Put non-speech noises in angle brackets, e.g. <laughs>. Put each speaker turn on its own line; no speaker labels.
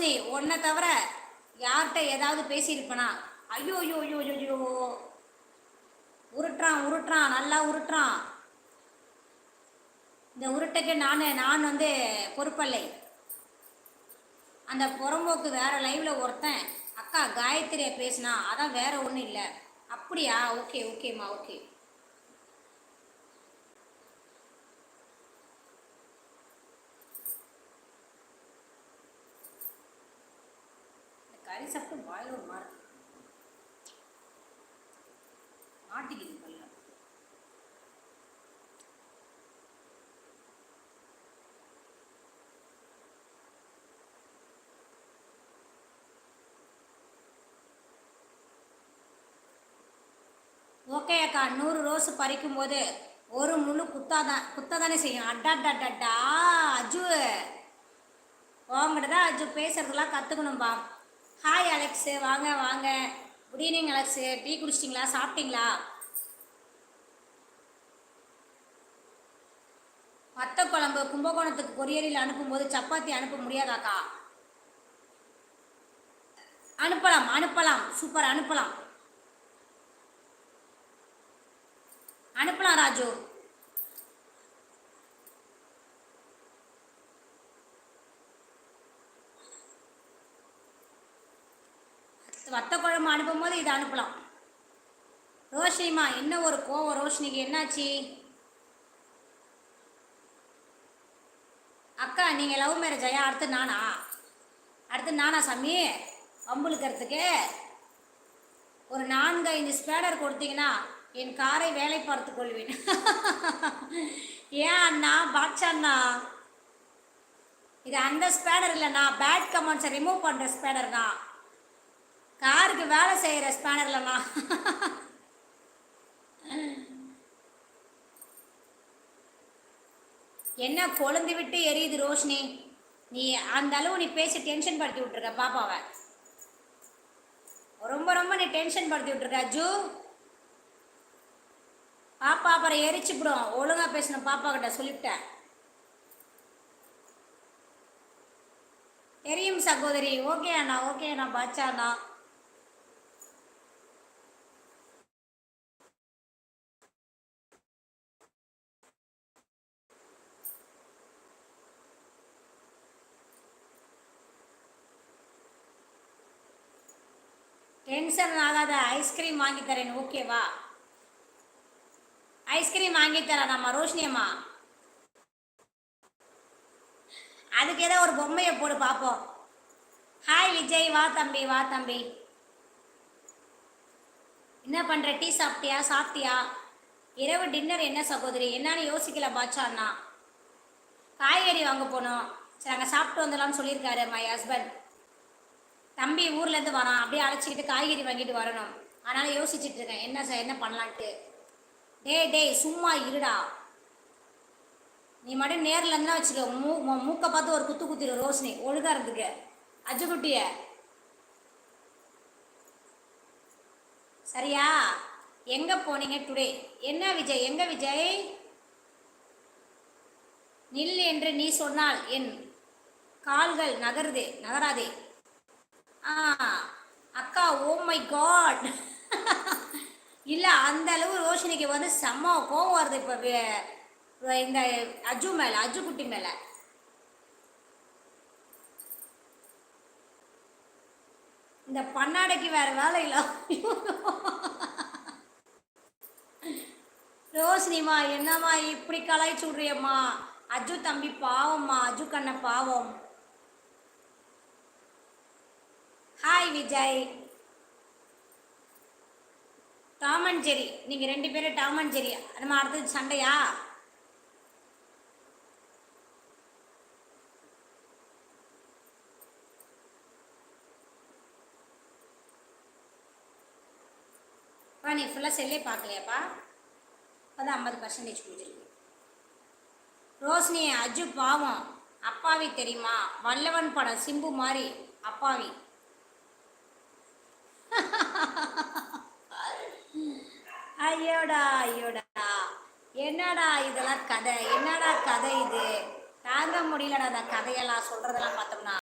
ரோஷினி உன்னை தவிர யார்கிட்ட ஏதாவது பேசியிருப்பனா? ஐயோ ஐயோ ஐயோ ஐயோ உருட்டுறான் உருட்டுறான் நல்லா உருட்டுறான். இந்த உருட்டுக்கு நான் நான் வந்து பொறுப்பல்லை. அந்த புறம்போக்கு வேறு லைவில் ஒருத்தன் அக்கா காயத்ரியை பேசினா அதான் வேற ஒன்றும் இல்லை. அப்படியா? ஓகே ஓகேம்மா ஓகே. களி சாப்பிட்டு வாயில் ஒரு மாதிரி மாட்டிக்குது பல்ல ஓகே அக்கா நூறு ரோஸ் பறிக்கும் போது ஒரு முழு குத்தாதான் குத்தாதானே செய்யும். அட்டாட்டாட்டா அஜு உங்கள்கிட்ட தான் அஜு பேசுறதுலாம் கற்றுக்கணும்பா ஹாய் அலெக்ஸு வாங்க வாங்க. குட் ஈவினிங் அலெக்ஸு டீ குடிச்சிட்டிங்களா? சாப்பிட்டீங்களா? வத்த குழம்பு கும்பகோணத்துக்கு கொரியரில் அனுப்பும்போது சப்பாத்தி அனுப்ப முடியாதாக்கா அனுப்பலாம் அனுப்பலாம். சூப்பர் அனுப்பலாம். அனுப்பலாம் ராஜு. வத்த குழம்பு அனுப்பும்போது இதை அனுப்பலாம். ரோஷினிமா என்ன ஒரு கோவம் ரோஷினிக்கு என்னாச்சு? அக்கா நீங்கள் லவ் மேரேஜ் ஆயா அடுத்து நானா? அடுத்து நானா சாமி? வம்புழுக்கிறதுக்கு? ஒரு நான்கு ஐந்து ஸ்பேடர் கொடுத்தீங்கன்னா என் காரை வேலை பார்த்து கொள்வேன். <laughs> ஏன் அண்ணா? பாட்சா அண்ணா? இது அந்த ஸ்பேடர் இல்லைண்ணா பேட் கமெண்ட்ஸை ரிமூவ் பண்ணுற ஸ்பேடர் தான். காருக்கு வேலை செய்கிற ஸ்பேனர்லம்மா. என்ன கொழுந்து விட்டு எரியுது ரோஷினி? நீ அந்த அளவு நீ பேசி டென்ஷன் படுத்தி விட்டுருக்க பாப்பாவை. ரொம்ப ரொம்ப நீ டென்ஷன் படுத்தி விட்டுருக்க ஜூ பாப்பா அப்புறம் எரிச்சுப்பிடும் ஒழுங்கா பேசணும் பாப்பா கிட்ட சொல்லிவிட்டேன் தெரியும் சகோதரி. ஓகே அண்ணா ஓகே அண்ணா பாச்சா அண்ணா. டென்ஷன் ஆகாத ஐஸ்கிரீம் வாங்கி தரேன் ஓகேவா ஐஸ்கிரீம் வாங்கி தரேன் நம்ம ரோஷினியம்மா அதுக்கு ஏதோ ஒரு பொம்மையை போடு பார்ப்போம் ஹாய் விஜய் வா தம்பி வா தம்பி. என்ன பண்ணுற டீ சாப்பிட்டியா சாப்பிட்டியா? இரவு டின்னர் என்ன சகோதரி? என்னன்னு யோசிக்கல பாச்சா காய்கறி வாங்க போனோம். சரி அங்கே சாப்பிட்டு வந்துடலாம்னு சொல்லியிருக்காரு மை ஹஸ்பண்ட் தம்பி ஊர்லேருந்து வரான். அப்படியே அழைச்சிக்கிட்டு காய்கறி வாங்கிட்டு வரணும். அதனால் யோசிச்சுட்டு இருக்கேன். என்ன சார் என்ன பண்ணலான்ட்டு. டேய் டேய் சும்மா இருடா. நீ மட்டும் நேரில் இருந்தா வச்சுக்கோ. மூ மூக்கை பார்த்து ஒரு குத்து குத்திரு ரோஷினி. ஒழுங்கா இருந்துக்க. அஜுக்குட்டிய சரியா? எங்க போனீங்க டுடே? என்ன விஜய்? எங்க விஜய்? நில் என்று நீ சொன்னால் என் கால்கள் நகருதே நகராதே. ஆ அக்கா ஓ மை காட் இல்ல அந்த அளவு ரோஷினிக்கு வந்து செம்ம கோவம் வருது இப்ப இந்த அஜு மேல அஜு குட்டி மேல. இந்த பன்னாடைக்கு வேற வேலை இல்ல. ரோஷினிமா என்னம்மா இப்படி கலாய்ச்சி விட்றியம்மா? அஜு தம்பி பாவம்மா அஜு கண்ண பாவம். Hi Vijay Tom and Jerry நீங்க ரெண்டு பேரும் டாம் அண்ட் ஜெரி நம்ம அடுத்தது சண்டையா? அப்பா நீ ஃபுல்லாக செல்லே பார்க்கலையாப்பா? அப்போ ஐம்பது பர்சன்டேஜ் கொடுத்துருக்கு ரோஷினி அஜு பாவம். அப்பாவி தெரியுமா? வல்லவன் படம் சிம்பு மாதிரி. அப்பாவி. <laughs> ஐயோடா ஐயோடா. என்னடா இதெல்லாம் கதை? என்னடா கதை இது? தாங்க முடியலடா அந்த கதையெல்லாம் சொல்றதெல்லாம் பார்த்தோம்னா.